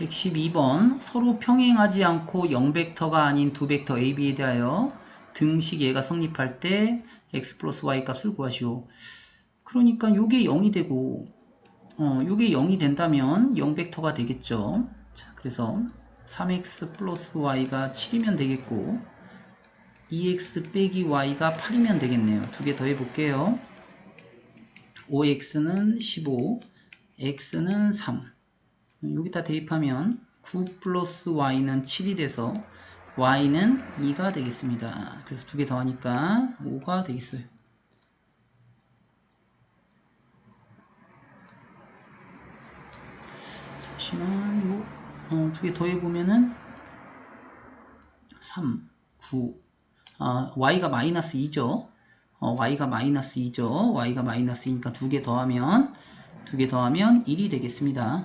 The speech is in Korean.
112번 서로 평행하지 않고 0벡터가 아닌 두 벡터 A, B에 대하여 등식 예가 성립할 때 x 플러스 y 값을 구하시오. 그러니까 요게 0이 되고 어, 요게 0이 된다면 0벡터가 되겠죠. 자, 그래서 3x 플러스 y가 7이면 되겠고 2x 빼기 y가 8이면 되겠네요. 두 개 더 해볼게요. 5x는 15, x는 3. 여기다 대입하면 9 플러스 y는 7이 돼서 y는 2가 되겠습니다. 그래서 두 개 더하니까 5가 되겠어요. 잠시만 어, 두개 더해보면은 3, 9 아, y가 마이너스 2죠. 어, y가 마이너스 2죠. y가 마이너스 2니까 두 개 더하면 두 개 더하면 1이 되겠습니다.